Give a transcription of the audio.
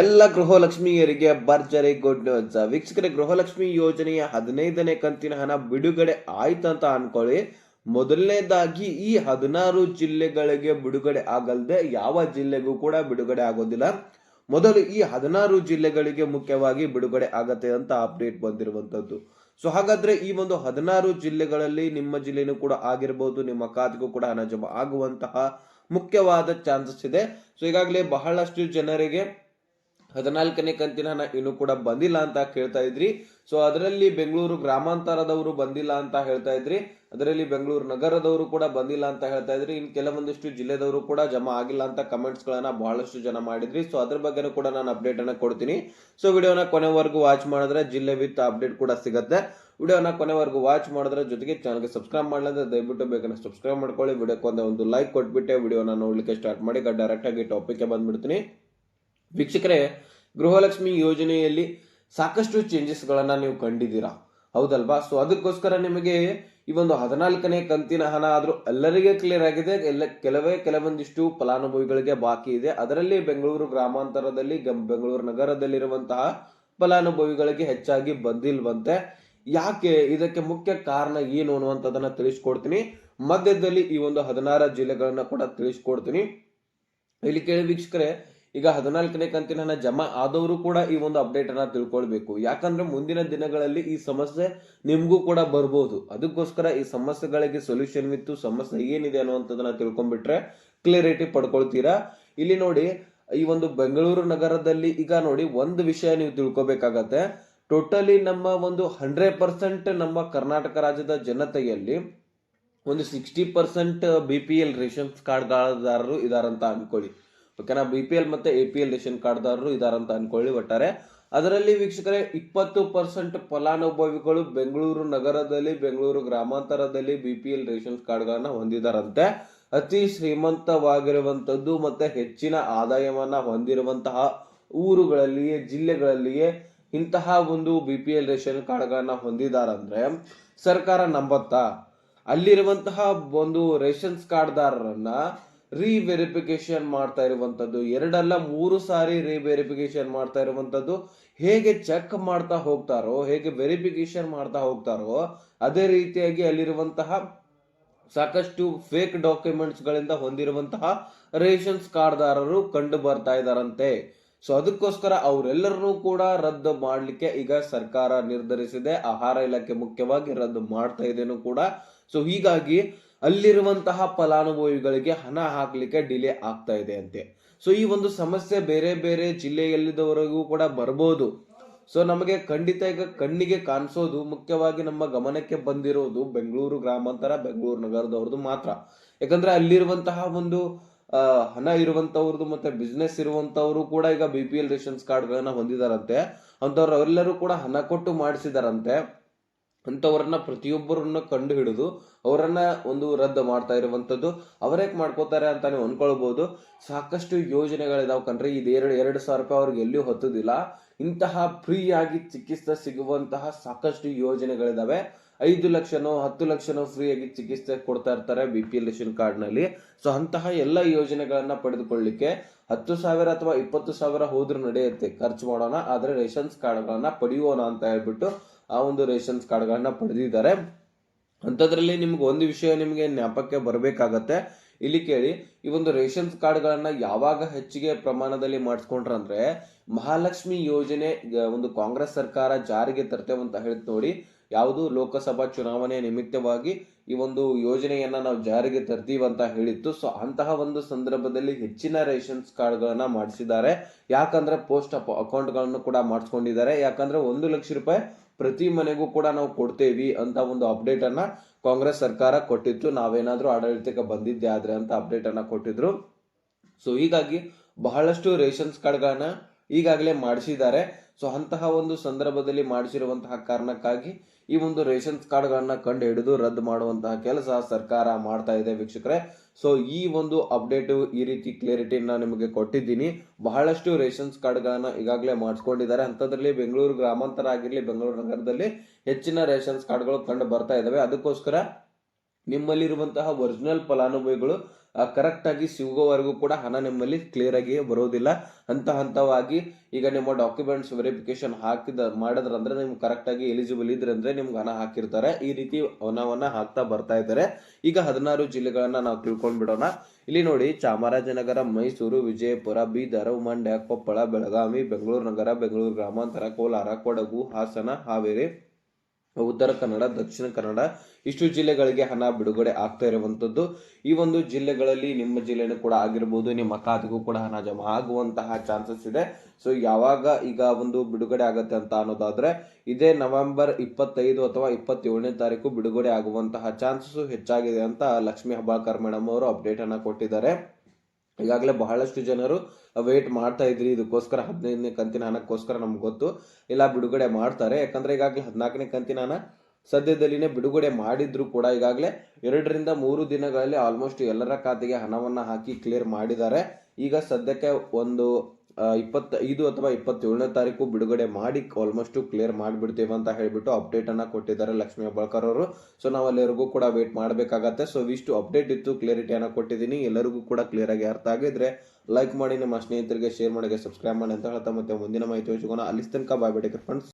ಎಲ್ಲ ಗೃಹಲಕ್ಷ್ಮಿಯರಿಗೆ ಭರ್ಜರಿ good news ವೀಕ್ಷಕರ, ಗೃಹಲಕ್ಷ್ಮಿ ಯೋಜನೆಯ ಹದಿನೈದನೇ ಕಂತಿನ ಹಣ ಬಿಡುಗಡೆ ಆಯ್ತಂತ ಅನ್ಕೊಳ್ಳಿ. ಮೊದಲನೇದಾಗಿ ಈ ಹದಿನಾರು ಜಿಲ್ಲೆಗಳಿಗೆ ಬಿಡುಗಡೆ ಆಗಲ್ದೆ ಯಾವ ಜಿಲ್ಲೆಗೂ ಕೂಡ ಬಿಡುಗಡೆ ಆಗೋದಿಲ್ಲ. ಮೊದಲು ಈ ಹದಿನಾರು ಜಿಲ್ಲೆಗಳಿಗೆ ಮುಖ್ಯವಾಗಿ ಬಿಡುಗಡೆ ಆಗತ್ತೆ ಅಂತ ಅಪ್ಡೇಟ್ ಬಂದಿರುವಂತದ್ದು. ಸೊ ಹಾಗಾದ್ರೆ ಈ ಒಂದು ಹದಿನಾರು ಜಿಲ್ಲೆಗಳಲ್ಲಿ ನಿಮ್ಮ ಜಿಲ್ಲೆನೂ ಕೂಡ ಆಗಿರಬಹುದು ನಿಮ್ಮ ಖಾತೆಗೂ ಕೂಡ ಹಣ ಜಮಾ ಆಗುವಂತಹ ಮುಖ್ಯವಾದ ಚಾನ್ಸಸ್ ಇದೆ. ಸೊ ಈಗಾಗಲೇ ಬಹಳಷ್ಟು ಜನರಿಗೆ ಹದಿನಾಲ್ಕನೇ ಕಂತಿನ ಹಣ ಇನ್ನೂ ಕೂಡ ಬಂದಿಲ್ಲ ಅಂತ ಕೇಳ್ತಾ ಇದ್ರಿ. ಸೊ ಅದರಲ್ಲಿ ಬೆಂಗಳೂರು ಗ್ರಾಮಾಂತರದವರು ಬಂದಿಲ್ಲ ಅಂತ ಹೇಳ್ತಾ ಇದ್ರಿ. ಅದರಲ್ಲಿ ಬೆಂಗಳೂರು ನಗರದವರು ಕೂಡ ಬಂದಿಲ್ಲ ಅಂತ ಹೇಳ್ತಾ ಇದ್ರಿ. ಇನ್ ಕೆಲವೊಂದಿಷ್ಟು ಜಿಲ್ಲೆದವರು ಕೂಡ ಜಮಾ ಆಗಿಲ್ಲ ಅಂತ ಕಮೆಂಟ್ಸ್ ಗಳನ್ನ ಬಹಳಷ್ಟು ಜನ ಮಾಡಿದ್ರಿ. ಸೊ ಅದ್ರ ಬಗ್ಗೆನೂ ಕೂಡ ನಾನು ಅಪ್ಡೇಟ್ ಅನ್ನ ಕೊಡ್ತೀನಿ. ಸೊ ವಿಡಿಯೋನ ಕೊನೆವರೆಗೂ ವಾಚ್ ಮಾಡಿದ್ರೆ ಜಿಲ್ಲೆ ವಿತ್ ಅಪ್ಡೇಟ್ ಕೂಡ ಸಿಗುತ್ತೆ. ವಿಡಿಯೋನ ಕೊನೆವರೆಗೂ ವಾಚ್ ಮಾಡಿದ್ರೆ ಜೊತೆಗೆ ಚಾನಲ್ಗೆ ಸಬ್ಸ್ಕ್ರೈಬ್ ಮಾಡಲಾದ್ರೆ ದಯವಿಟ್ಟು ಬೇಕಂದ್ರೆ ಸಬ್ಸ್ಕ್ರೈಬ್ ಮಾಡ್ಕೊಳ್ಳಿ. ವಿಡಿಯೋಕ್ಕೆ ಒಂದು ಲೈಕ್ ಕೊಟ್ಬಿಟ್ಟೆ. ವಿಡಿಯೋನ ನೋಡ್ಲಿಕ್ಕೆ ಸ್ಟಾರ್ಟ್ ಮಾಡಿ. ಡೈರೆಕ್ಟ್ ಆಗಿ ಟಾಪಿಕ್ಗೆ ಬಂದ್ಬಿಡ್ತೀನಿ. ವೀಕ್ಷಕರೇ, ಗೃಹಲಕ್ಷ್ಮಿ ಯೋಜನೆಯಲ್ಲಿ ಸಾಕಷ್ಟು ಚೇಂಜಸ್ಗಳನ್ನು ನೀವು ಕಂಡಿದ್ದೀರಾ? ಹೌದಲ್ವಾ? ಸೊ ಅದಕ್ಕೋಸ್ಕರ ನಿಮಗೆ ಈ ಒಂದು ಹದಿನಾಲ್ಕನೇ ಕಂತಿನ ಹಣ ಆದರೂ ಎಲ್ಲರಿಗೆ ಕ್ಲಿಯರ್ ಆಗಿದೆ. ಎಲ್ಲ, ಕೆಲವೇ, ಕೆಲವೊಂದಿಷ್ಟು ಫಲಾನುಭವಿಗಳಿಗೆ ಬಾಕಿ ಇದೆ. ಅದರಲ್ಲಿ ಬೆಂಗಳೂರು ಗ್ರಾಮಾಂತರದಲ್ಲಿ ಬೆಂಗಳೂರು ನಗರದಲ್ಲಿರುವಂತಹ ಫಲಾನುಭವಿಗಳಿಗೆ ಹೆಚ್ಚಾಗಿ ಬಂದಿಲ್ವಂತೆ. ಯಾಕೆ? ಇದಕ್ಕೆ ಮುಖ್ಯ ಕಾರಣ ಏನು ಅನ್ನುವಂಥದ್ದನ್ನು ತಿಳಿಸ್ಕೊಡ್ತೀನಿ. ಮಧ್ಯದಲ್ಲಿ ಈ ಒಂದು ಹದಿನಾರು ಜಿಲ್ಲೆಗಳನ್ನ ಕೂಡ ತಿಳಿಸ್ಕೊಡ್ತೀನಿ. ಇಲ್ಲಿ ಕೇಳಿ ವೀಕ್ಷಕರೇ ಈಗ ಹದಿನಾಲ್ಕನೇ ಕಂತಿನ ಹಣ ಜಮಾ ಆದವರು ಕೂಡ ಈ ಒಂದು ಅಪ್ಡೇಟ್ ಅನ್ನ ತಿಳ್ಕೊಳ್ಬೇಕು. ಯಾಕಂದ್ರೆ ಮುಂದಿನ ದಿನಗಳಲ್ಲಿ ಈ ಸಮಸ್ಯೆ ನಿಮಗೂ ಕೂಡ ಬರ್ಬೋದು. ಅದಕ್ಕೋಸ್ಕರ ಈ ಸಮಸ್ಯೆಗಳಿಗೆ ಸೊಲ್ಯೂಷನ್ ಇತ್ತು, ಸಮಸ್ಯೆ ಏನಿದೆ ಅನ್ನುವಂಥದ್ದನ್ನ ತಿಳ್ಕೊಂಡ್ಬಿಟ್ರೆ ಕ್ಲಿಯರಿಟಿ ಪಡ್ಕೊಳ್ತೀರಾ? ಇಲ್ಲಿ ನೋಡಿ, ಈ ಒಂದು ಬೆಂಗಳೂರು ನಗರದಲ್ಲಿ ಈಗ ನೋಡಿ ಒಂದು ವಿಷಯ ನೀವು ತಿಳ್ಕೊಬೇಕಾಗತ್ತೆ. ಟೋಟಲಿ ನಮ್ಮ ಒಂದು ಹಂಡ್ರೆಡ್ ಪರ್ಸೆಂಟ್ ನಮ್ಮ ಕರ್ನಾಟಕ ರಾಜ್ಯದ ಜನತೆಯಲ್ಲಿ ಒಂದು sixty percent B P L ration ಕಾರ್ಡ್ದಾರರು ಇದಾರಂತ ಅನ್ಕೊಳ್ಳಿ. ಓಕೆನಾ? ಬಿ ಪಿ ಎಲ್ ಮತ್ತೆ ಎ ಪಿ ಎಲ್ ರೇಷನ್ ಕಾರ್ಡ್ದಾರರು ಇದಾರಂತ ಅನ್ಕೊಳ್ಳಿ ಒಟ್ಟಾರೆ. ಅದರಲ್ಲಿ ವೀಕ್ಷಕರೇ, ಇಪ್ಪತ್ತು ಪರ್ಸೆಂಟ್ ಫಲಾನುಭವಿಗಳು ಬೆಂಗಳೂರು ನಗರದಲ್ಲಿ, ಬೆಂಗಳೂರು ಗ್ರಾಮಾಂತರದಲ್ಲಿ ಬಿ ಪಿ ಎಲ್ ರೇಷನ್ ಕಾರ್ಡ್ಗಳನ್ನ ಹೊಂದಿದಾರಂತೆ. ಅತಿ ಶ್ರೀಮಂತವಾಗಿರುವಂತದ್ದು ಮತ್ತೆ ಹೆಚ್ಚಿನ ಆದಾಯವನ್ನ ಹೊಂದಿರುವಂತಹ ಊರುಗಳಲ್ಲಿಯೇ, ಜಿಲ್ಲೆಗಳಲ್ಲಿಯೇ ಇಂತಹ ಒಂದು ಬಿ ಪಿ ಎಲ್ ರೇಷನ್ ಕಾರ್ಡ್ಗಳನ್ನ ಹೊಂದಿದಾರಂದ್ರೆ, ಸರ್ಕಾರ ನಂಬತ್ತಾ? ಅಲ್ಲಿರುವಂತಹ ಒಂದು ರೇಷನ್ಸ್ ಕಾರ್ಡ್ದಾರರನ್ನ ರಿವೆರಿಫಿಕೇಶನ್ ಮಾಡ್ತಾ ಇರುವಂಥದ್ದು ಎರಡಲ್ಲ ಮೂರು ಸಾರಿ ರಿವೆರಿಫಿಕೇಶನ್ ಮಾಡ್ತಾ ಇರುವಂಥದ್ದು ಹೇಗೆ ಚೆಕ್ ಮಾಡ್ತಾ ಹೋಗ್ತಾರೋ, ಹೇಗೆ ವೆರಿಫಿಕೇಶನ್ ಮಾಡ್ತಾ ಹೋಗ್ತಾರೋ, ಅದೇ ರೀತಿಯಾಗಿ ಅಲ್ಲಿರುವಂತಹ ಸಾಕಷ್ಟು ಫೇಕ್ ಡಾಕ್ಯುಮೆಂಟ್ಸ್ ಗಳಿಂದ ಹೊಂದಿರುವಂತಹ ರೇಷನ್ಸ್ ಕಾರ್ಡ್ದಾರರು ಕಂಡು ಬರ್ತಾ ಇದ್ದಾರಂತೆ. ಸೊ ಅದಕ್ಕೋಸ್ಕರ ಅವರೆಲ್ಲರನ್ನೂ ಕೂಡ ರದ್ದು ಮಾಡಲಿಕ್ಕೆ ಈಗ ಸರ್ಕಾರ ನಿರ್ಧರಿಸಿದೆ. ಆಹಾರ ಇಲಾಖೆ ಮುಖ್ಯವಾಗಿ ರದ್ದು ಮಾಡ್ತಾ ಇದೇನು ಕೂಡ. ಸೊ ಹೀಗಾಗಿ ಅಲ್ಲಿರುವಂತಹ ಫಲಾನುಭವಿಗಳಿಗೆ ಹಣ ಹಾಕ್ಲಿಕ್ಕೆ ಡಿಲೇ ಆಗ್ತಾ ಇದೆ ಅಂತೆ. ಸೊ ಈ ಒಂದು ಸಮಸ್ಯೆ ಬೇರೆ ಬೇರೆ ಜಿಲ್ಲೆಯಲ್ಲಿದ್ದವರೆಗೂ ಕೂಡ ಬರ್ಬೋದು. ಸೊ ನಮಗೆ ಖಂಡಿತ ಈಗ ಕಣ್ಣಿಗೆ ಕಾಣಿಸೋದು, ಮುಖ್ಯವಾಗಿ ನಮ್ಮ ಗಮನಕ್ಕೆ ಬಂದಿರೋದು ಬೆಂಗಳೂರು ಗ್ರಾಮಾಂತರ, ಬೆಂಗಳೂರು ನಗರದವ್ರದ್ದು ಮಾತ್ರ. ಯಾಕಂದ್ರೆ ಅಲ್ಲಿರುವಂತಹ ಒಂದು ಹಣ ಇರುವಂತವ್ರದ್ದು ಮತ್ತೆ ಬಿಸ್ನೆಸ್ ಇರುವಂತವರು ಕೂಡ ಈಗ ಬಿ ಪಿ ಎಲ್ ರೇಷನ್ಸ್ ಕಾರ್ಡ್ಗಳನ್ನ ಹೊಂದಿದಾರಂತೆ. ಅಂತವ್ರು ಅವರೆಲ್ಲರೂ ಕೂಡ ಹಣ ಕೊಟ್ಟು ಮಾಡಿಸಿದಾರಂತೆ. ಅಂಥವ್ರನ್ನ ಪ್ರತಿಯೊಬ್ಬರನ್ನ ಕಂಡು ಹಿಡಿದು ಅವರನ್ನ ಒಂದು ರದ್ದು ಮಾಡ್ತಾ ಇರುವಂಥದ್ದು. ಅವರೇಕ್ ಮಾಡ್ಕೋತಾರೆ ಅಂತ ನೀವು ಅನ್ಕೊಳ್ಬಹುದು ಸಾಕಷ್ಟು ಯೋಜನೆಗಳಿದಾವೆ ಕಣ್ರಿ. ಇದು ಎರಡು ಎರಡು ಸಾವಿರ ರೂಪಾಯಿ ಅವ್ರಿಗೆ ಎಲ್ಲಿಯೂ ಹೊತ್ತದಿಲ್ಲ. ಇಂತಹ ಫ್ರೀಯಾಗಿ ಚಿಕಿತ್ಸೆ ಸಿಗುವಂತಹ ಸಾಕಷ್ಟು ಯೋಜನೆಗಳಿದಾವೆ. ಐದು ಲಕ್ಷನೋ, ಹತ್ತು ಲಕ್ಷನೋ ಫ್ರೀಯಾಗಿ ಚಿಕಿತ್ಸೆ ಕೊಡ್ತಾ ಇರ್ತಾರೆ ಬಿ ಪಿ ಎಲ್ ರೇಷನ್ ಕಾರ್ಡ್ನಲ್ಲಿ. ಸೊ, ಅಂತಹ ಎಲ್ಲ ಯೋಜನೆಗಳನ್ನ ಪಡೆದುಕೊಳ್ಳಿಕ್ಕೆ ಹತ್ತು ಸಾವಿರ ಅಥವಾ ಇಪ್ಪತ್ತು ಸಾವಿರ ಹೋದ್ರೂ ನಡೆಯುತ್ತೆ. ಖರ್ಚು ಮಾಡೋಣ, ಆದ್ರೆ ರೇಷನ್ಸ್ ಕಾರ್ಡ್ಗಳನ್ನ ಪಡೆಯೋಣ ಅಂತ ಹೇಳ್ಬಿಟ್ಟು ಆ ಒಂದು ರೇಷನ್ಸ್ ಕಾರ್ಡ್ಗಳನ್ನ ಪಡೆದಿದ್ದಾರೆ. ಅಂಥದ್ರಲ್ಲಿ ನಿಮ್ಗೆ ಒಂದು ವಿಷಯ ನಿಮಗೆ ಜ್ಞಾಪಕ್ಕೆ ಬರಬೇಕಾಗತ್ತೆ. ಇಲ್ಲಿ ಕೇಳಿ, ಈ ಒಂದು ರೇಷನ್ಸ್ ಕಾರ್ಡ್ಗಳನ್ನು ಯಾವಾಗ ಹೆಚ್ಚಿಗೆ ಪ್ರಮಾಣದಲ್ಲಿ ಮಾಡಿಸ್ಕೊಂಡ್ರಂದ್ರೆ ಮಹಾಲಕ್ಷ್ಮಿ ಯೋಜನೆ ಒಂದು ಕಾಂಗ್ರೆಸ್ ಸರ್ಕಾರ ಜಾರಿಗೆ ತರ್ತೇವೆ ಅಂತ ಹೇಳಿದ್ ನೋಡಿ, ಯಾವುದು ಲೋಕಸಭಾ ಚುನಾವಣೆ ನಿಮಿತ್ತವಾಗಿ ಈ ಒಂದು ಯೋಜನೆಯನ್ನ ನಾವು ಜಾರಿಗೆ ತರ್ತೀವಂತ ಹೇಳಿತ್ತು. ಸೊ, ಅಂತಹ ಒಂದು ಸಂದರ್ಭದಲ್ಲಿ ಹೆಚ್ಚಿನ ರೇಷನ್ಸ್ ಕಾರ್ಡ್ಗಳನ್ನು ಮಾಡಿಸಿದ್ದಾರೆ. ಯಾಕಂದ್ರೆ ಪೋಸ್ಟ್ ಅಕೌಂಟ್ಗಳನ್ನು ಕೂಡ ಮಾಡಿಸ್ಕೊಂಡಿದ್ದಾರೆ. ಯಾಕಂದ್ರೆ ಒಂದು ಲಕ್ಷ ರೂಪಾಯಿ ಪ್ರತಿ ಮನೆಗೂ ಕೂಡ ನಾವು ಕೊಡ್ತೇವಿ ಅಂತ ಒಂದು ಅಪ್ಡೇಟ್ ಅನ್ನ ಕಾಂಗ್ರೆಸ್ ಸರ್ಕಾರ ಕೊಟ್ಟಿತ್ತು. ನಾವೇನಾದ್ರೂ ಆಡಳಿತಕ್ಕೆ ಬಂದಿದ್ದೆ ಆದ್ರೆ ಅಂತ ಅಪ್ಡೇಟ್ ಅನ್ನ ಕೊಟ್ಟಿದ್ರು. ಸೊ ಹೀಗಾಗಿ ಬಹಳಷ್ಟು ರೇಷನ್ಸ್ ಕಾರ್ಡ್ಗಳನ್ನ ಈಗಾಗಲೇ ಮಾಡಿಸಿದ್ದಾರೆ. ಸೊ ಅಂತಹ ಒಂದು ಸಂದರ್ಭದಲ್ಲಿ ಮಾಡಿಸಿರುವಂತಹ ಕಾರಣಕ್ಕಾಗಿ ಈ ಒಂದು ರೇಷನ್ಸ್ ಕಾರ್ಡ್ಗಳನ್ನ ಕಂಡು ಹಿಡಿದು ರದ್ದು ಮಾಡುವಂತಹ ಕೆಲಸ ಸರ್ಕಾರ ಮಾಡ್ತಾ ಇದೆ ವೀಕ್ಷಕರೇ. ಸೊ ಈ ಒಂದು ಅಪ್ಡೇಟ್ ಈ ರೀತಿ ಕ್ಲಿಯರಿಟಿನ ನಿಮಗೆ ಕೊಟ್ಟಿದ್ದೀನಿ. ಬಹಳಷ್ಟು ರೇಷನ್ಸ್ ಕಾರ್ಡ್ಗಳನ್ನು ಈಗಾಗಲೇ ಮಾಡಿಸ್ಕೊಂಡಿದ್ದಾರೆ. ಅಂಥದ್ರಲ್ಲಿ ಬೆಂಗಳೂರು ಗ್ರಾಮಾಂತರ ಆಗಿರಲಿ, ಬೆಂಗಳೂರು ನಗರದಲ್ಲಿ ಹೆಚ್ಚಿನ ರೇಷನ್ಸ್ ಕಾರ್ಡ್ಗಳು ಕಂಡು ಬರ್ತಾ ಇದಾವೆ. ಅದಕ್ಕೋಸ್ಕರ ನಿಮ್ಮಲ್ಲಿರುವಂತಹ ಒರಿಜಿನಲ್ ಫಲಾನುಭವಿಗಳು ಕರೆಕ್ಟ್ ಆಗಿ ಸಿಗೋವರೆಗೂ ಕೂಡ ಹಣ ನಿಮ್ಮಲ್ಲಿ ಕ್ಲಿಯರ್ ಆಗಿ ಬರೋದಿಲ್ಲ. ಹಂತ ಹಂತವಾಗಿ ಈಗ ನಿಮ್ಮ ಡಾಕ್ಯುಮೆಂಟ್ಸ್ ವೆರಿಫಿಕೇಶನ್ ಹಾಕಿದ, ಮಾಡಿದ್ರಂದ್ರೆ ನಿಮ್ಗೆ ಕರೆಕ್ಟ್ ಆಗಿ ಎಲಿಜಿಬಲ್ ಇದ್ರೆ ಅಂದ್ರೆ ನಿಮ್ಗೆ ಹಣ ಹಾಕಿರ್ತಾರೆ. ಈ ರೀತಿ ಹಣವನ್ನ ಹಾಕ್ತಾ ಬರ್ತಾ ಇದ್ದಾರೆ. ಈಗ ಹದಿನಾರು ಜಿಲ್ಲೆಗಳನ್ನ ನಾವು ತಿಳ್ಕೊಂಡ್ಬಿಡೋಣ. ಇಲ್ಲಿ ನೋಡಿ, ಚಾಮರಾಜನಗರ, ಮೈಸೂರು, ವಿಜಯಪುರ, ಬೀದರ್ ಮಂಡ್ಯ ಕೊಪ್ಪಳ, ಬೆಳಗಾವಿ, ಬೆಂಗಳೂರು ನಗರ, ಬೆಂಗಳೂರು ಗ್ರಾಮಾಂತರ, ಕೋಲಾರ, ಕೊಡಗು, ಹಾಸನ, ಹಾವೇರಿ. ಉತ್ತರ ಕನ್ನಡ, ದಕ್ಷಿಣ ಕನ್ನಡ, ಇಷ್ಟು ಜಿಲ್ಲೆಗಳಿಗೆ ಹಣ ಬಿಡುಗಡೆ ಆಗ್ತಾ ಇರುವಂತದ್ದು. ಈ ಒಂದು ಜಿಲ್ಲೆಗಳಲ್ಲಿ ನಿಮ್ಮ ಜಿಲ್ಲೆನೂ ಕೂಡ ಆಗಿರ್ಬೋದು, ನಿಮ್ಮ ಖಾತೆಗೂ ಕೂಡ ಹಣ ಜಮಾ ಆಗುವಂತಹ ಚಾನ್ಸಸ್ ಇದೆ. ಸೊ ಯಾವಾಗ ಈಗ ಒಂದು ಬಿಡುಗಡೆ ಆಗತ್ತೆ ಅಂತ ಅನ್ನೋದಾದ್ರೆ, ಇದೇ ನವೆಂಬರ್ ಇಪ್ಪತ್ತೈದು ಅಥವಾ ಇಪ್ಪತ್ತೇಳನೇ ತಾರೀಕು ಬಿಡುಗಡೆ ಆಗುವಂತಹ ಚಾನ್ಸಸ್ ಹೆಚ್ಚಾಗಿದೆ ಅಂತ ಲಕ್ಷ್ಮೀ ಹಬ್ಬಾಕರ್ ಮೇಡಮ್ ಅವರು ಅಪ್ಡೇಟ್ ಅನ್ನ ಕೊಟ್ಟಿದ್ದಾರೆ. ಈಗಾಗಲೇ ಬಹಳಷ್ಟು ಜನರು ವೇಟ್ ಮಾಡ್ತಾ ಇದ್ರಿ, ಇದಕ್ಕೋಸ್ಕರ ಹದಿನೈದನೇ ಕಂತಿನ ಹಣಕ್ಕೋಸ್ಕರ ನಮ್ಗೆ ಗೊತ್ತು. ಇಲ್ಲ, ಬಿಡುಗಡೆ ಮಾಡ್ತಾರೆ. ಯಾಕಂದ್ರೆ ಈಗಾಗಲೇ ಹದಿನಾಲ್ಕನೇ ಕಂತಿನ ಹಣ ಸದ್ಯದಲ್ಲಿನೇ ಬಿಡುಗಡೆ ಮಾಡಿದ್ರು ಕೂಡ. ಈಗಾಗಲೇ ಎರಡರಿಂದ ಮೂರು ದಿನಗಳಲ್ಲಿ ಆಲ್ಮೋಸ್ಟ್ ಎಲ್ಲರ ಖಾತೆಗೆ ಹಣವನ್ನ ಹಾಕಿ ಕ್ಲಿಯರ್ ಮಾಡಿದ್ದಾರೆ. ಈಗ ಸದ್ಯಕ್ಕೆ ಒಂದು ಇಪ್ಪತ್ತೈದು ಅಥವಾ ಇಪ್ಪತ್ತೇಳನೇ ತಾರೀಕು ಬಿಡುಗಡೆ ಮಾಡಿ ಆಲ್ಮೋಸ್ಟು ಕ್ಲಿಯರ್ ಮಾಡಿಬಿಡ್ತೀವಿ ಅಂತ ಹೇಳಿಬಿಟ್ಟು ಅಪ್ಡೇಟ್ ಅನ್ನ ಕೊಟ್ಟಿದ್ದಾರೆ ಲಕ್ಷ್ಮೀ ಹೆಬ್ಬಾಳ್ಕರ್ ಅವರು. ಸೊ ನಾವು ಅಲ್ಲಿವರೆಗೂ ಕೂಡ ವೇಟ್ ಮಾಡಬೇಕಾಗತ್ತೆ. ಸೊ ಇಷ್ಟು ಅಪ್ಡೇಟ್ ಇತ್ತು ಕ್ಲಿಯರಿಟಿಯನ್ನು ಕೊಟ್ಟಿದ್ದೀನಿ. ಎಲ್ಲರಿಗೂ ಕೂಡ ಕ್ಲಿಯರ್ ಆಗಿ ಅರ್ಥ ಆಗಿದ್ರೆ ಲೈಕ್ ಮಾಡಿ, ನಿಮ್ಮ ಸ್ನೇಹಿತರಿಗೆ ಶೇರ್ ಮಾಡಿ ಸಬ್ಸ್ಕ್ರೈಬ್ ಮಾಡಿ ಅಂತ ಹೇಳ್ತಾ ಮತ್ತೆ ಮುಂದಿನ ಮಾಹಿತಿ ಸಿಗೋಣ ಅಲ್ಲಿ ತನಕ ಬಾಯ್ ಬಿಡಿ ಫ್ರೆಂಡ್ಸ್